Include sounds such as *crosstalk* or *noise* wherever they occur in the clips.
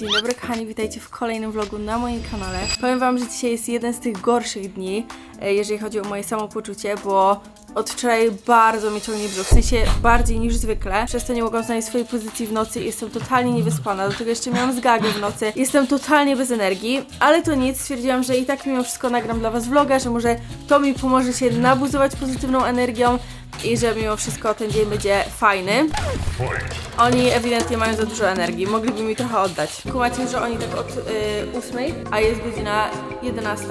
Dzień dobry kochani, witajcie w kolejnym vlogu na moim kanale. Powiem wam, że dzisiaj jest jeden z tych gorszych dni, e, jeżeli chodzi o moje samopoczucie, bo od wczoraj bardzo mnie ciągnie brzuch, w sensie bardziej niż zwykle. Przez to nie mogłam znaleźć swojej pozycji w nocy i jestem totalnie niewyspana, do tego jeszcze miałam zgagę w nocy. Jestem totalnie bez energii, ale to nic, stwierdziłam, że i tak mimo wszystko nagram dla was vloga, że może to mi pomoże się nabuzować pozytywną energią i że mimo wszystko ten dzień będzie fajny. Oni ewidentnie mają za dużo energii, mogliby mi trochę oddać. Kumacie, że oni tak od y, 8, a jest godzina 11.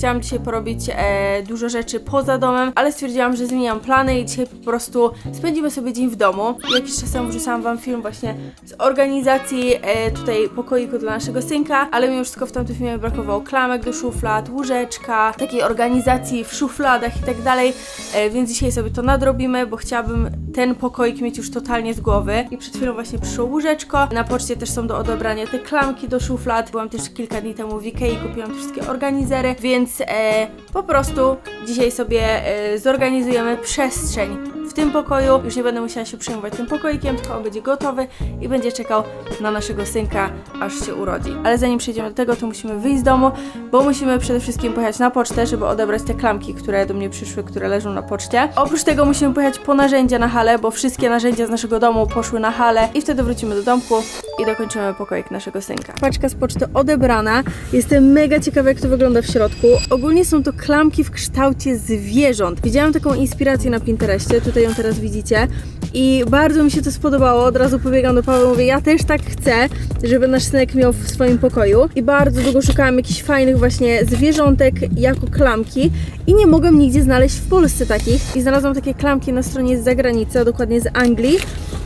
Chciałam dzisiaj porobić e, dużo rzeczy poza domem, ale stwierdziłam, że zmieniam plany i dzisiaj po prostu spędzimy sobie dzień w domu. Jakiś czas temu wrzucałam wam film właśnie z organizacji e, tutaj pokoiku dla naszego synka, ale mimo wszystko w tamtym filmie brakowało klamek do szuflad, łóżeczka, takiej organizacji w szufladach i tak dalej, e, więc dzisiaj sobie to nadrobimy, bo chciałabym ten pokoik mieć już totalnie z głowy. I przed chwilą właśnie przyszło łóżeczko. Na poczcie też są do odebrania te klamki do szuflad. Byłam też kilka dni temu w Ikei, kupiłam te wszystkie organizery, więc e, po prostu dzisiaj sobie e, zorganizujemy przestrzeń w tym pokoju. Już nie będę musiała się przejmować tym pokoikiem, tylko on będzie gotowy i będzie czekał na naszego synka, aż się urodzi. Ale zanim przejdziemy do tego, to musimy wyjść z domu, bo musimy przede wszystkim pojechać na pocztę, żeby odebrać te klamki, które do mnie przyszły, które leżą na poczcie. Oprócz tego musimy pojechać po narzędzia na halę, bo wszystkie narzędzia z naszego domu poszły na halę i wtedy wrócimy do domku i dokończymy pokoik naszego synka. Paczka z poczty odebrana. Jestem mega ciekawa, jak to wygląda w środku. Ogólnie są to klamki w kształcie zwierząt. Widziałam taką inspirację na Pinterestie, tutaj ją teraz widzicie. I bardzo mi się to spodobało. Od razu pobiegam do Pawła, mówię, ja też tak chcę, żeby nasz synek miał w swoim pokoju. I bardzo długo szukałam jakichś fajnych właśnie zwierzątek jako klamki i nie mogłam nigdzie znaleźć w Polsce takich. I znalazłam takie klamki na stronie z zagranicy, a dokładnie z Anglii.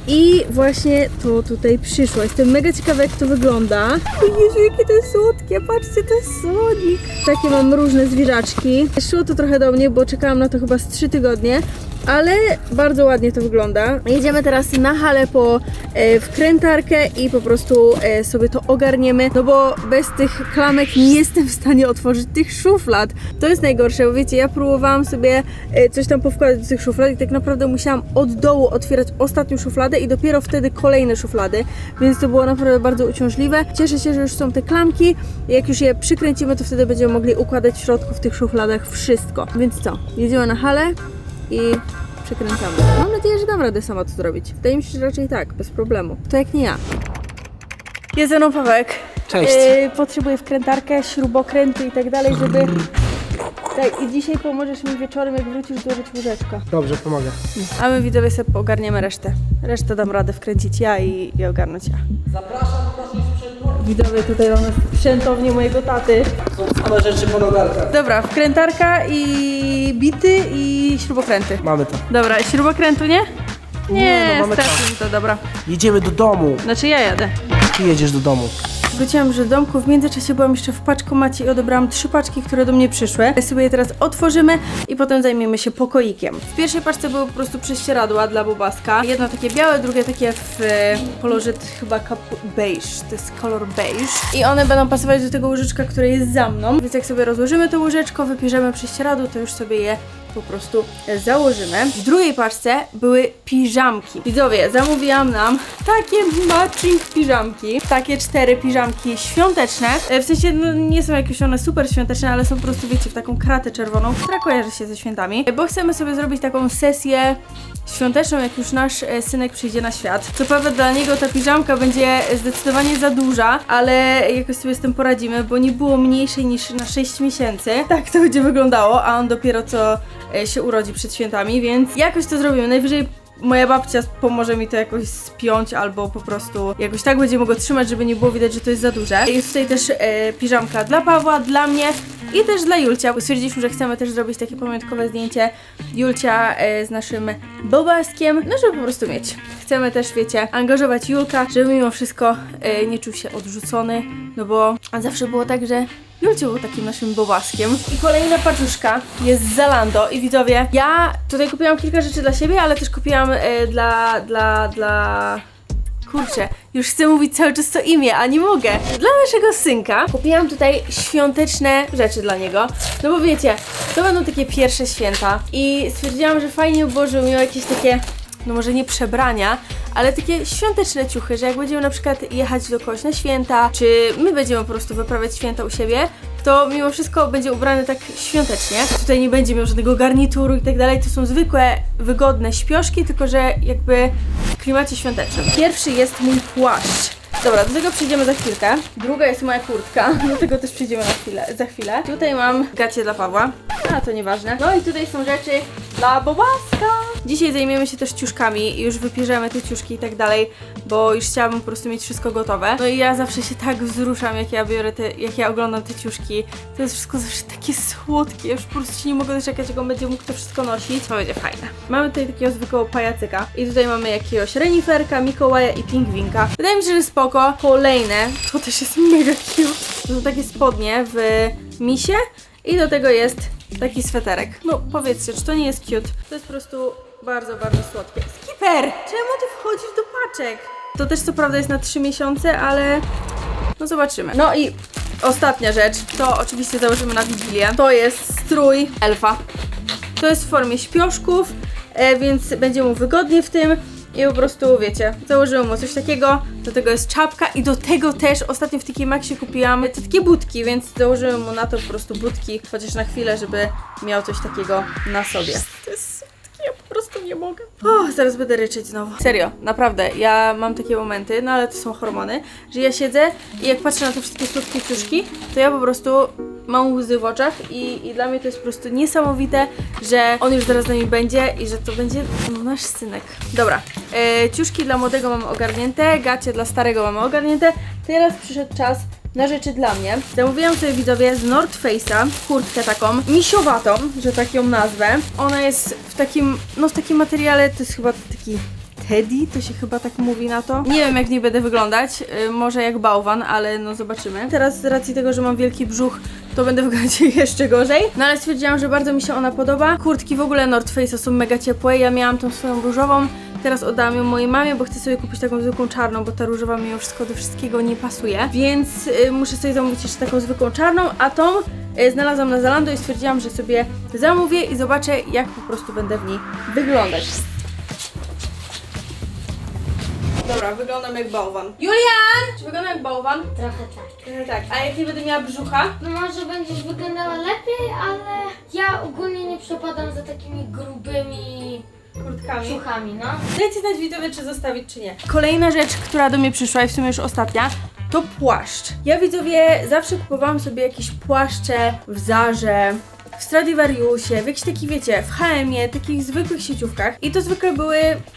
I właśnie to tutaj przyszło. Jestem mega ciekawa, jak to wygląda. Jezu, jakie to słodkie. Patrzcie, to jest. Takie mam różne zwierzaczki. Szło to trochę do mnie, bo czekałam na to chyba z 3 tygodnie. Ale bardzo ładnie to wygląda. Jedziemy teraz na halę po e, wkrętarkę i po prostu e, sobie to ogarniemy, no bo bez tych klamek nie jestem w stanie otworzyć tych szuflad. To jest najgorsze, bo wiecie, ja próbowałam sobie e, coś tam powkładać do tych szuflad i tak naprawdę musiałam od dołu otwierać ostatnią szufladę i dopiero wtedy kolejne szuflady, więc to było naprawdę bardzo uciążliwe. Cieszę się, że już są te klamki. Jak już je przykręcimy, to wtedy będziemy mogli układać w środku w tych szufladach wszystko. Więc co? Jedziemy na halę i przekręcamy. Mam nadzieję, że dam radę sama to zrobić. Wydaje mi się, że raczej tak, bez problemu. To jak nie ja. Jest ze mną Pawełek. Cześć. Yy, potrzebuję wkrętarkę, śrubokręty i tak dalej, żeby... Tak, i dzisiaj pomożesz mi wieczorem, jak wrócisz, złożyć łóżeczko. Dobrze, pomogę. A my widzowie sobie ogarniemy resztę. Resztę dam radę wkręcić ja i, i ogarnąć ja. Zapraszam do naszej sprzętowni. Widzowie, tutaj mamy sprzętownię mojego taty. Są same rzeczy po nogarkach. Dobra, wkrętarka i bity i śrubokręty. Mamy to. Dobra, śrubokrętu nie? Nie, Nie, no mamy mi to, dobra. Jedziemy do domu. Znaczy ja jadę. Ty jedziesz do domu. Wróciłam już do domku, w międzyczasie byłam jeszcze w paczkomacie i odebrałam trzy paczki, które do mnie przyszły. Sobie je teraz otworzymy i potem zajmiemy się pokoikiem. W pierwszej paczce były po prostu prześcieradła dla Bobaska. Jedno takie białe, drugie takie w e, kolorze t- chyba beige. To jest kolor beige. I one będą pasować do tego łyżeczka, które jest za mną. Więc jak sobie rozłożymy to łyżeczko, wypierzemy prześcieradło, to już sobie je po prostu e, założymy. W drugiej paczce były piżamki. Widzowie, zamówiłam nam takie matching piżamki. Takie cztery piżamki świąteczne. E, W sensie no, nie są jakieś one super świąteczne, ale są po prostu, wiecie, w taką kratę czerwoną, która kojarzy się ze świętami. E, Bo chcemy sobie zrobić taką sesję świąteczną, jak już nasz synek przyjdzie na świat. Co prawda dla niego ta piżamka będzie zdecydowanie za duża, ale jakoś sobie z tym poradzimy, bo nie było mniejszej niż na 6 miesięcy. Tak to będzie wyglądało, a on dopiero co się urodzi przed świętami, więc jakoś to zrobimy. Najwyżej moja babcia pomoże mi to jakoś spiąć albo po prostu jakoś tak będziemy go trzymać, żeby nie było widać, że to jest za duże. Jest tutaj też e, piżamka dla Pawła, dla mnie i też dla Julcia, stwierdziliśmy, że chcemy też zrobić takie pamiątkowe zdjęcie Julcia e, z naszym Bobaskiem, no żeby po prostu mieć. Chcemy też, wiecie, angażować Julka, żeby mimo wszystko e, nie czuł się odrzucony, no bo zawsze było tak, że Julcio był takim naszym bobaskiem. I kolejna paczuszka jest z Zalando i widzowie, ja tutaj kupiłam kilka rzeczy dla siebie, ale też kupiłam e, dla, dla, dla... Kurczę, już chcę mówić cały czas to imię, a nie mogę. Dla naszego synka kupiłam tutaj świąteczne rzeczy dla niego. No bo wiecie, to będą takie pierwsze święta i stwierdziłam, że fajnie by było, miał jakieś takie no może nie przebrania, ale takie świąteczne ciuchy, że jak będziemy na przykład jechać do kogoś na święta, czy my będziemy po prostu wyprawiać święta u siebie, to mimo wszystko będzie ubrany tak świątecznie. Tutaj nie będzie miał żadnego garnituru i tak dalej, to są zwykłe, wygodne śpioszki, tylko że jakby w klimacie świątecznym. Pierwszy jest mój płaszcz. Dobra, do tego przejdziemy za chwilkę. Druga jest moja kurtka, *laughs* do tego też przejdziemy na chwilę, za chwilę. Tutaj mam gacie dla Pawła, a to nieważne. No i tutaj są rzeczy dla Bobaska. Dzisiaj zajmiemy się też ciuszkami i już wypierzemy te ciuszki i tak dalej, bo już chciałabym po prostu mieć wszystko gotowe. No i ja zawsze się tak wzruszam, jak ja biorę te, jak ja oglądam te ciuszki. To jest wszystko zawsze takie słodkie, już po prostu się nie mogę doczekać, jak on będzie mógł to wszystko nosić. To będzie fajne. Mamy tutaj takiego zwykłego pajacyka i tutaj mamy jakiegoś reniferka, Mikołaja i pingwinka. Wydaje mi się, że spoko. Kolejne, to też jest mega cute. To są takie spodnie w misie i do tego jest taki sweterek. No powiedzcie, czy to nie jest cute? To jest po prostu bardzo, bardzo słodkie. Skipper! Czemu ty wchodzisz do paczek? To też co prawda jest na 3 miesiące, ale no zobaczymy. No i ostatnia rzecz, to oczywiście założymy na Wigilię. To jest strój elfa. To jest w formie śpioszków, e, więc będzie mu wygodnie w tym. I po prostu, wiecie, założyłam mu coś takiego, do tego jest czapka i do tego też ostatnio w TK Maxie kupiłam te takie budki, więc założyłam mu na to po prostu budki, chociaż na chwilę, żeby miał coś takiego na sobie. To jest nie mogę. O, zaraz będę ryczeć znowu. Serio, naprawdę, ja mam takie momenty, no ale to są hormony, że ja siedzę i jak patrzę na te wszystkie słodkie ciuszki, to ja po prostu mam łzy w oczach i, i dla mnie to jest po prostu niesamowite, że on już zaraz z nami będzie i że to będzie no, nasz synek. Dobra, e, ciuszki dla młodego mamy ogarnięte, gacie dla starego mamy ogarnięte. Teraz przyszedł czas na rzeczy dla mnie. Zamówiłam sobie widzowie z North Face'a kurtkę taką misiowatą, że tak ją nazwę. Ona jest w takim, no w takim materiale, to jest chyba taki Teddy, to się chyba tak mówi na to. Nie wiem jak nie będę wyglądać, y, może jak bałwan, ale no zobaczymy. Teraz z racji tego, że mam wielki brzuch, to będę wyglądać *laughs* jeszcze gorzej. No ale stwierdziłam, że bardzo mi się ona podoba. Kurtki w ogóle North Face'a są mega ciepłe, ja miałam tą swoją różową, Teraz oddałam ją mojej mamie, bo chcę sobie kupić taką zwykłą czarną, bo ta różowa mi wszystko do wszystkiego nie pasuje. Więc y, muszę sobie zamówić jeszcze taką zwykłą czarną, a tą y, znalazłam na Zalando i stwierdziłam, że sobie zamówię i zobaczę, jak po prostu będę w niej wyglądać. Dobra, wyglądam jak bałwan. Julian! Czy wyglądam jak bałwan? Trochę tak. Trochę tak. A jak nie będę miała brzucha? No może będziesz wyglądała lepiej, ale ja ogólnie nie przepadam za takimi grubymi Kurtkami. ciuchami, no. Dajcie znać widzowie, czy zostawić, czy nie. Kolejna rzecz, która do mnie przyszła i w sumie już ostatnia, to płaszcz. Ja widzowie zawsze kupowałam sobie jakieś płaszcze w Zarze, w Stradivariusie, w jakichś takich, wiecie, w HM-ie, takich zwykłych sieciówkach. I to zwykle były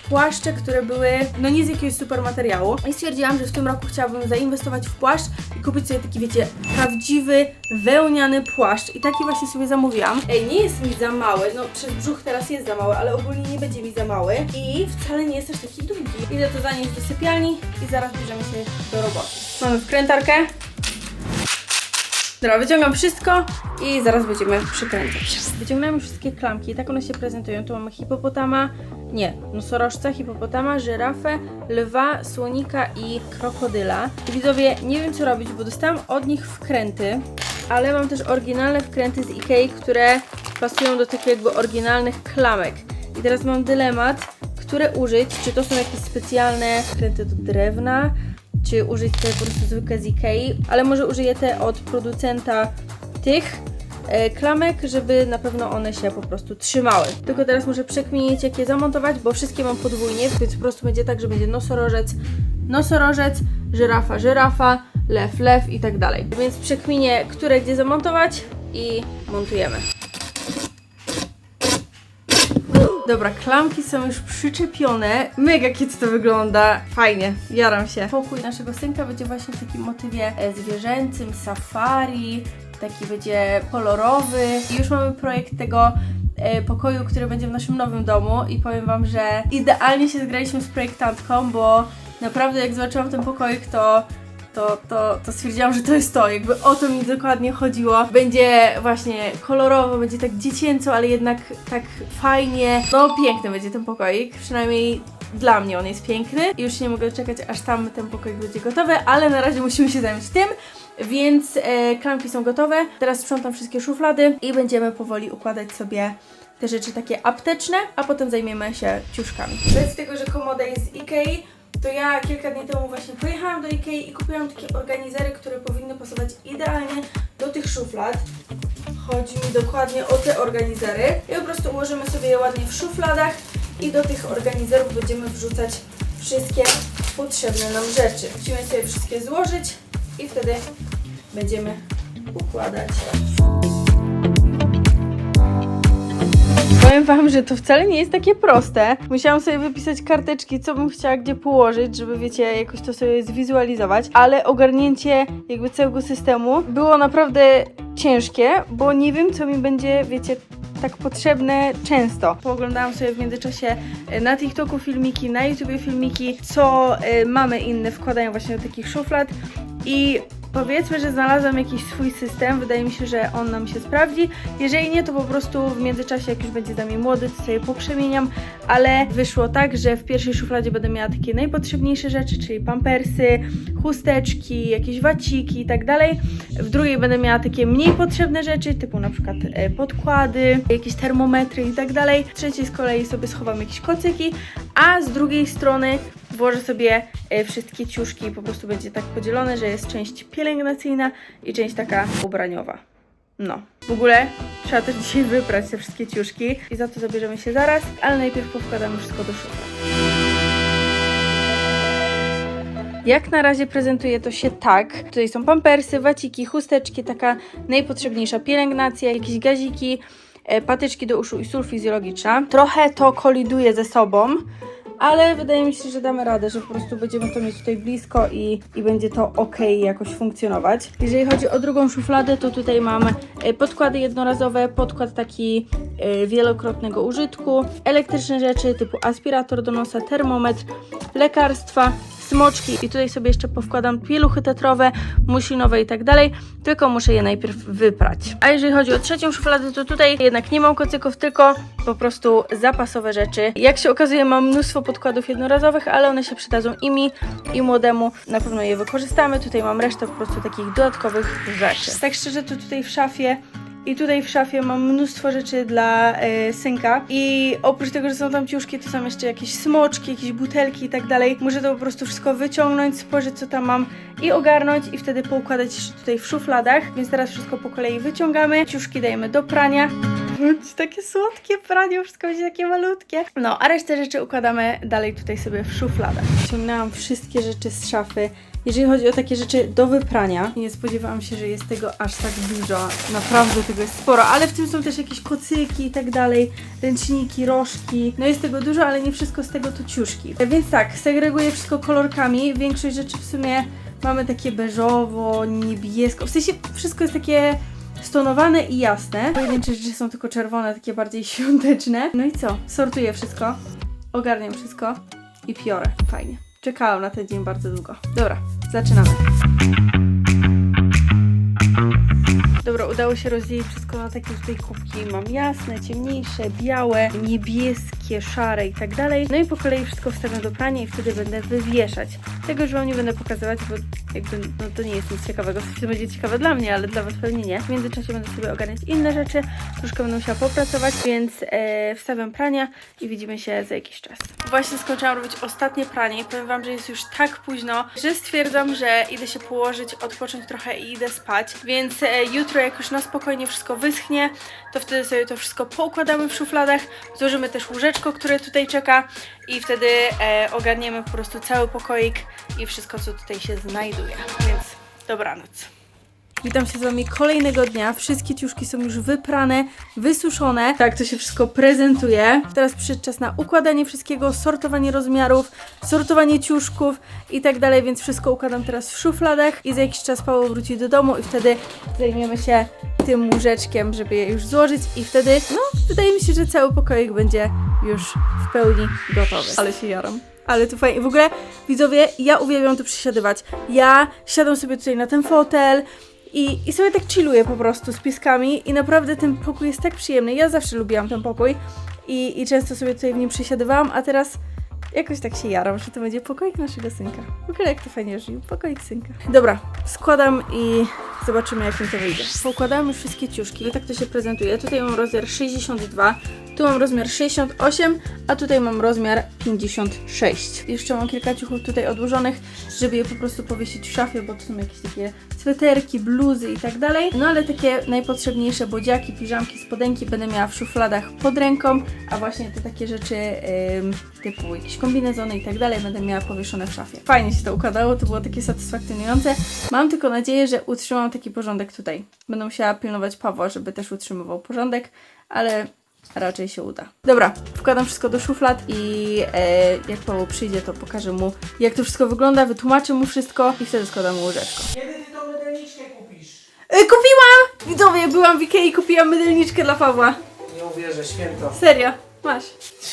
płaszcze, które były, no nie z jakiegoś super materiału. I stwierdziłam, że w tym roku chciałabym zainwestować w płaszcz i kupić sobie taki, wiecie, prawdziwy, wełniany płaszcz. I taki właśnie sobie zamówiłam. Ej, nie jest mi za mały, no przez brzuch teraz jest za mały, ale ogólnie nie będzie mi za mały. I wcale nie jest też taki długi. Idę to zanieść do sypialni i zaraz bierzemy się do roboty. Mamy wkrętarkę. Dobra, wyciągam wszystko i zaraz będziemy przykręcać. Wyciągnąłem już wszystkie klamki, tak one się prezentują. Tu mamy hipopotama, nie, nosorożca, hipopotama, żyrafę, lwa, słonika i krokodyla. Widzowie, nie wiem co robić, bo dostałam od nich wkręty, ale mam też oryginalne wkręty z Ikei, które pasują do takich jakby oryginalnych klamek. I teraz mam dylemat, które użyć, czy to są jakieś specjalne wkręty do drewna, czy użyć te po prostu zwykłe z Ikei, ale może użyję te od producenta tych e, klamek, żeby na pewno one się po prostu trzymały. Tylko teraz muszę przekminić jak je zamontować, bo wszystkie mam podwójnie, więc po prostu będzie tak, że będzie nosorożec, nosorożec, żyrafa, żyrafa, lew, lew i tak dalej. Więc przekminię, które gdzie zamontować i montujemy. Dobra, klamki są już przyczepione. Mega kiedy to wygląda. Fajnie, jaram się. Pokój naszego synka będzie właśnie w takim motywie e, zwierzęcym, safari, taki będzie kolorowy. I już mamy projekt tego e, pokoju, który będzie w naszym nowym domu i powiem Wam, że idealnie się zgraliśmy z projektantką, bo naprawdę jak zobaczyłam ten pokoik, to to, to, to stwierdziłam, że to jest to, jakby o to mi dokładnie chodziło. Będzie właśnie kolorowo, będzie tak dziecięco, ale jednak tak fajnie. No piękny będzie ten pokoik, przynajmniej dla mnie on jest piękny już nie mogę czekać, aż tam ten pokoik będzie gotowy, ale na razie musimy się zająć tym. Więc e, klamki są gotowe. Teraz sprzątam wszystkie szuflady i będziemy powoli układać sobie te rzeczy takie apteczne, a potem zajmiemy się ciuszkami. Z tego, że komoda jest z Ikei, to ja kilka dni temu właśnie pojechałam do Ikei i kupiłam takie organizery, które powinny pasować idealnie do tych szuflad. Chodzi mi dokładnie o te organizery i po prostu ułożymy sobie je ładnie w szufladach i do tych organizerów będziemy wrzucać wszystkie potrzebne nam rzeczy. Musimy sobie wszystkie złożyć i wtedy będziemy układać. Powiem Wam, że to wcale nie jest takie proste. Musiałam sobie wypisać karteczki, co bym chciała gdzie położyć, żeby wiecie, jakoś to sobie zwizualizować, ale ogarnięcie jakby całego systemu było naprawdę ciężkie, bo nie wiem, co mi będzie, wiecie, tak potrzebne często. Pooglądałam sobie w międzyczasie e, na TikToku filmiki, na YouTubie filmiki, co e, mamy inne wkładają właśnie do takich szuflad i powiedzmy, że znalazłam jakiś swój system, wydaje mi się, że on nam się sprawdzi. Jeżeli nie, to po prostu w międzyczasie, jak już będzie z nami młody, to sobie poprzemieniam, ale wyszło tak, że w pierwszej szufladzie będę miała takie najpotrzebniejsze rzeczy, czyli pampersy, chusteczki, jakieś waciki i tak dalej. W drugiej będę miała takie mniej potrzebne rzeczy, typu na przykład e, podkłady, jakieś termometry i tak dalej. W trzeciej z kolei sobie schowam jakieś kocyki, a z drugiej strony włożę sobie e, wszystkie ciuszki, po prostu będzie tak podzielone, że jest część pielęgnacyjna i część taka ubraniowa. No, w ogóle trzeba też dzisiaj wyprać te wszystkie ciuszki i za to zabierzemy się zaraz, ale najpierw powkładamy wszystko do szuflad. Jak na razie prezentuje to się tak. Tutaj są pampersy, waciki, chusteczki, taka najpotrzebniejsza pielęgnacja, jakieś gaziki, e, patyczki do uszu i sól fizjologiczna. Trochę to koliduje ze sobą, ale wydaje mi się, że damy radę, że po prostu będziemy to mieć tutaj blisko i, i będzie to ok jakoś funkcjonować. Jeżeli chodzi o drugą szufladę, to tutaj mam e, podkłady jednorazowe, podkład taki e, wielokrotnego użytku, elektryczne rzeczy typu aspirator do nosa, termometr, lekarstwa, smoczki i tutaj sobie jeszcze powkładam pieluchy tetrowe, muślinowe i tak dalej, tylko muszę je najpierw wyprać. A jeżeli chodzi o trzecią szufladę, to tutaj jednak nie mam kocyków, tylko po prostu zapasowe rzeczy. Jak się okazuje, mam mnóstwo podkładów jednorazowych, ale one się przydadzą i mi, i młodemu. Na pewno je wykorzystamy. Tutaj mam resztę po prostu takich dodatkowych rzeczy. Tak szczerze, to tutaj w szafie i tutaj w szafie mam mnóstwo rzeczy dla e, synka. I oprócz tego, że są tam ciuszki, to są jeszcze jakieś smoczki, jakieś butelki i tak dalej. Muszę to po prostu wszystko wyciągnąć, spojrzeć co tam mam i ogarnąć i wtedy poukładać tutaj w szufladach. Więc teraz wszystko po kolei wyciągamy. Ciuszki dajemy do prania. *laughs* Będzie takie słodkie pranie, wszystko będzie takie malutkie. No, a resztę rzeczy układamy dalej tutaj sobie w szufladach. Ciągnęłam wszystkie rzeczy z szafy. Jeżeli chodzi o takie rzeczy do wyprania, nie spodziewałam się, że jest tego aż tak dużo. Naprawdę tego jest sporo, ale w tym są też jakieś kocyki i tak dalej, ręczniki, rożki. No jest tego dużo, ale nie wszystko z tego to ciuszki. Więc tak, segreguję wszystko kolorkami. Większość rzeczy w sumie mamy takie beżowo, niebiesko. W sensie wszystko jest takie stonowane i jasne. Pojedyncze rzeczy są tylko czerwone, takie bardziej *laughs* świąteczne. No i co? Sortuję wszystko, ogarniam wszystko i piorę. Fajnie. Czekałam na ten dzień bardzo długo. Dobra, zaczynamy. Udało się rozdzielić wszystko na takie tutaj kubki. Mam jasne, ciemniejsze, białe, niebieskie, szare i tak dalej. No i po kolei wszystko wstawiam do prania i wtedy będę wywieszać. Tego już Wam nie będę pokazywać, bo jakby no to nie jest nic ciekawego. W sensie to będzie ciekawe dla mnie, ale dla Was pewnie nie. W międzyczasie będę sobie ogarniać inne rzeczy. Troszkę będę musiała popracować, więc e, wstawiam prania i widzimy się za jakiś czas. Właśnie skończyłam robić ostatnie pranie i powiem Wam, że jest już tak późno, że stwierdzam, że idę się położyć, odpocząć trochę i idę spać. Więc e, jutro, jak już na spokojnie wszystko wyschnie, to wtedy sobie to wszystko poukładamy w szufladach. Złożymy też łóżeczko, które tutaj czeka i wtedy e, ogarniemy po prostu cały pokoik i wszystko, co tutaj się znajduje. Więc dobranoc. Witam się z Wami kolejnego dnia. Wszystkie ciuszki są już wyprane, wysuszone. Tak to się wszystko prezentuje. Teraz przyszedł czas na układanie wszystkiego, sortowanie rozmiarów, sortowanie ciuszków i tak dalej, więc wszystko układam teraz w szufladach i za jakiś czas Paweł wróci do domu i wtedy zajmiemy się tym łóżeczkiem, żeby je już złożyć i wtedy, no, wydaje mi się, że cały pokoik będzie już w pełni gotowy. Ale się jaram. Ale to fajnie. W ogóle, widzowie, ja uwielbiam tu przysiadywać. Ja siadam sobie tutaj na ten fotel i, i sobie tak chilluję po prostu z pieskami i naprawdę ten pokój jest tak przyjemny. Ja zawsze lubiłam ten pokój i, i często sobie tutaj w nim przysiadywałam, a teraz jakoś tak się jaram, że to będzie pokoik naszego synka. W ogóle jak to fajnie żyje, pokoik synka. Dobra, składam i zobaczymy jak mi to wyjdzie. Pokładałam już wszystkie ciuszki i tak to się prezentuje. Tutaj mam rozmiar 62, Tu mam rozmiar 68, a tutaj mam rozmiar 56. Jeszcze mam kilka ciuchów tutaj odłożonych, żeby je po prostu powiesić w szafie, bo to są jakieś takie sweterki, bluzy i tak dalej. No ale takie najpotrzebniejsze bodziaki, piżamki, spodenki będę miała w szufladach pod ręką, a właśnie te takie rzeczy ym, typu jakieś kombinezony i tak dalej będę miała powieszone w szafie. Fajnie się to układało, to było takie satysfakcjonujące. Mam tylko nadzieję, że utrzymam taki porządek tutaj. Będę musiała pilnować Pawła, żeby też utrzymywał porządek, ale raczej się uda. Dobra, wkładam wszystko do szuflad i e, jak Paweł przyjdzie, to pokażę mu, jak to wszystko wygląda, wytłumaczę mu wszystko i wtedy składam mu łyżeczko. Kiedy ty tą mydelniczkę kupisz? E, kupiłam! Widzowie, byłam w Ikei i kupiłam mydelniczkę dla Pawła. Nie uwierzę, święto. Serio, masz.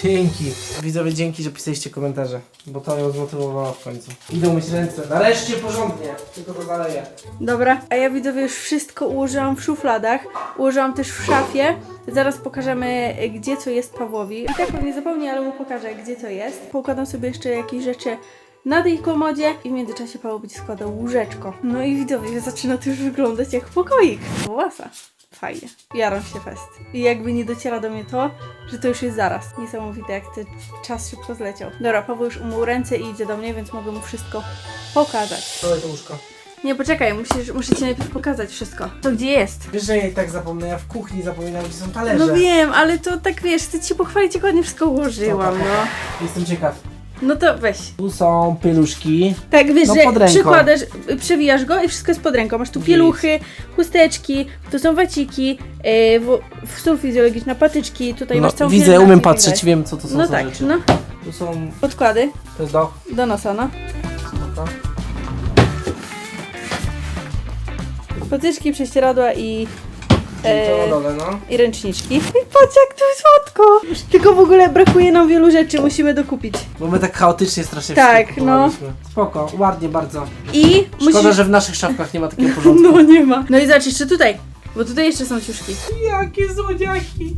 Dzięki. Widzowie, dzięki, że pisaliście komentarze, bo to ją zmotywowało w końcu. Idą myć ręce. Nareszcie porządnie. Tylko to zaleję. Dobra, a ja widzowie już wszystko ułożyłam w szufladach, ułożyłam też w szafie. Zaraz pokażemy, gdzie co jest Pawłowi. I tak pewnie zapomnę, ale mu pokażę, gdzie co jest. Poukładam sobie jeszcze jakieś rzeczy na tej komodzie i w międzyczasie Paweł będzie składał łóżeczko. No i widzowie, zaczyna to już wyglądać jak pokoik. Łasa. Fajnie. Jaram się fest. I jakby nie dociera do mnie to, że to już jest zaraz. Niesamowite, jak ten czas szybko zleciał. Dobra, Paweł już umył ręce i idzie do mnie, więc mogę mu wszystko pokazać. Dawaj to łóżko. Nie, poczekaj, musisz, muszę ci najpierw pokazać wszystko. To gdzie jest? Wiesz, że ja i tak zapomnę, ja w kuchni zapominam, gdzie są talerze. No wiem, ale to tak wiesz, chcę ci pochwalić, jak ładnie wszystko ułożyłam, no. Jestem ciekaw. No to weź. Tu są pieluszki. Tak, wiesz, No, że ręką. przykładasz, przewijasz go i wszystko jest pod ręką. Masz tu pieluchy, chusteczki, tu są waciki, yy, w, w stół fizjologiczna, patyczki, tutaj No, masz całą widzę, umiem patrzeć, wiem co to są No za tak, rzeczy. no. Tu są... Podkłady To jest do... do nosa, no. Patyczki, prześcieradła i... I to na e, dole, no. I ręczniczki. I patrz jak tu słodko! Tylko w ogóle brakuje nam wielu rzeczy, musimy dokupić. Bo my tak chaotycznie strasznie Tak, wszystko no. kupowaliśmy. Spoko, ładnie bardzo. I Szkoda, musisz... że w naszych szafkach nie ma takiego *laughs* porządku. No nie ma. No i zobacz jeszcze tutaj, bo tutaj jeszcze są ciuszki. Jakie złodziaki!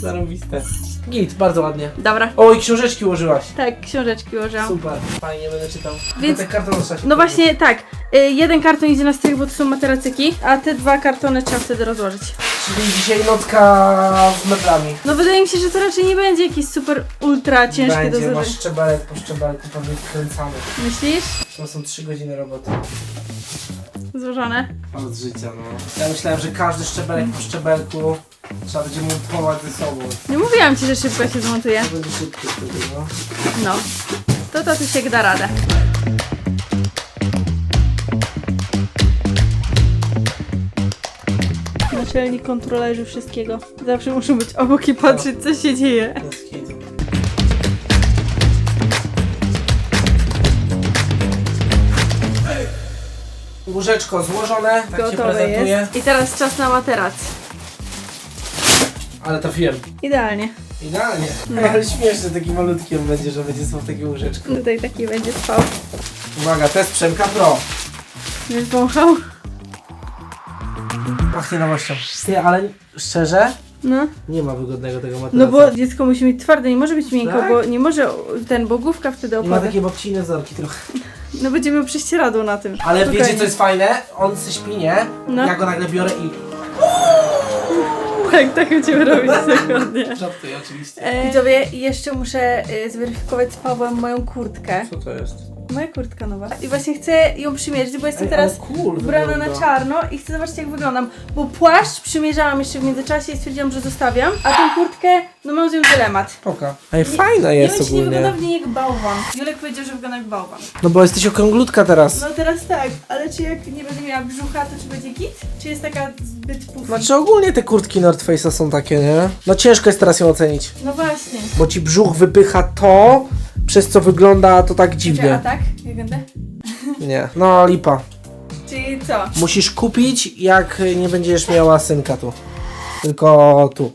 Zarąbiste. Git, bardzo ładnie. Dobra. O, i książeczki ułożyłaś. Tak, książeczki ułożyłam. Super, fajnie będę czytał. Więc- trzeba się No właśnie tak, y, jeden karton idzie na strych, bo to są materacyki, a te dwa kartony trzeba wtedy rozłożyć. Czyli dzisiaj nocka z meblami. No wydaje mi się, że to raczej nie będzie jakieś super ultra ciężkie do Będzie, masz złożenia. szczebelek po szczebelku, pewnie wkręcany. Myślisz? To są 3 godziny roboty. Złożone. Od życia, no. Ja myślałem, że każdy szczebelek po szczebelku trzeba będzie montować ze sobą. Nie mówiłam ci, że szybko się zmontuje. To będzie szybko wtedy, no. No. To to się da radę. Naczelnik kontrolerzy wszystkiego. Zawsze muszą być obok i patrzeć, co się dzieje. Bez Łóżeczko złożone, tak się Gotowe prezentuje. jest. I teraz czas na materac. Ale trafiłem. Idealnie. Idealnie. No. Ale śmieszny taki malutki on będzie, że będzie są takie łóżeczko. Tutaj taki będzie spał. Uwaga, test Przemka Pro. Już wąchał? Pachnie nowością. Ty, ale szczerze, No. nie ma wygodnego tego No materiału. bo dziecko musi mieć twarde, nie może być miękko, Tak? bo nie może ten, bo główka wtedy Nie ma opada. takie babcine wzorki trochę. No będziemy prześcieradło na tym. Ale Spokojnie. wiecie co jest fajne? On se śpi, nie? No. Ja go nagle biorę i... Tak, tak będziemy robić *laughs* dokładnie. Żartuję oczywiście. E, widzowie, jeszcze muszę e, zweryfikować z Pawłem moją kurtkę. Co to jest? Moja kurtka nowa. I właśnie chcę ją przymierzyć, bo jestem Ej, teraz cool ubrana na wygląda. czarno i chcę zobaczyć jak wyglądam. Bo płaszcz przymierzałam jeszcze w międzyczasie i stwierdziłam, że zostawiam, a tą kurtkę, no mam z nią dylemat. Poka. Ej, fajna Nie jest wiem, czy nie ogólnie. wygląda w niej jak bałwan. Julek powiedział, że wygląda jak bałwan. No bo jesteś okrąglutka teraz. No teraz tak, ale czy jak nie będzie miała brzucha, to czy będzie git? Czy jest taka zbyt puffy? Znaczy ogólnie te kurtki North Face'a są takie, nie? No ciężko jest teraz ją ocenić. No właśnie. Bo ci brzuch wypycha to, przez co wygląda to tak Czy, a dziwnie. Tak? Jak będę? Nie, no lipa. Czyli co? Musisz kupić, jak nie będziesz miała synka tu. Tylko tu.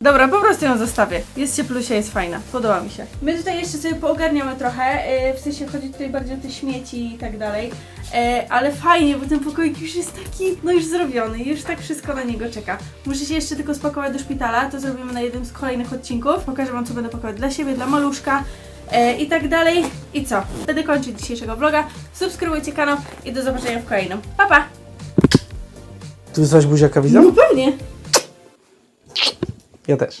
Dobra, po prostu ją zostawię. Jest cieplusia, jest fajna. Podoba mi się. My tutaj jeszcze sobie poogarniamy trochę, yy, w sensie chodzi tutaj bardziej o te śmieci i tak dalej. Yy, ale fajnie, bo ten pokoik już jest taki, no już zrobiony, już tak wszystko na niego czeka. Muszę się jeszcze tylko spakować do szpitala, to zrobimy na jednym z kolejnych odcinków. Pokażę Wam, co będę pakować dla siebie, dla maluszka. Yy, I tak dalej. I co? Będę kończyć dzisiejszego vloga. Subskrybujcie kanał i do zobaczenia w kolejnym. Pa, pa! Tu coś buziaka widzę? No pewnie. Ja też.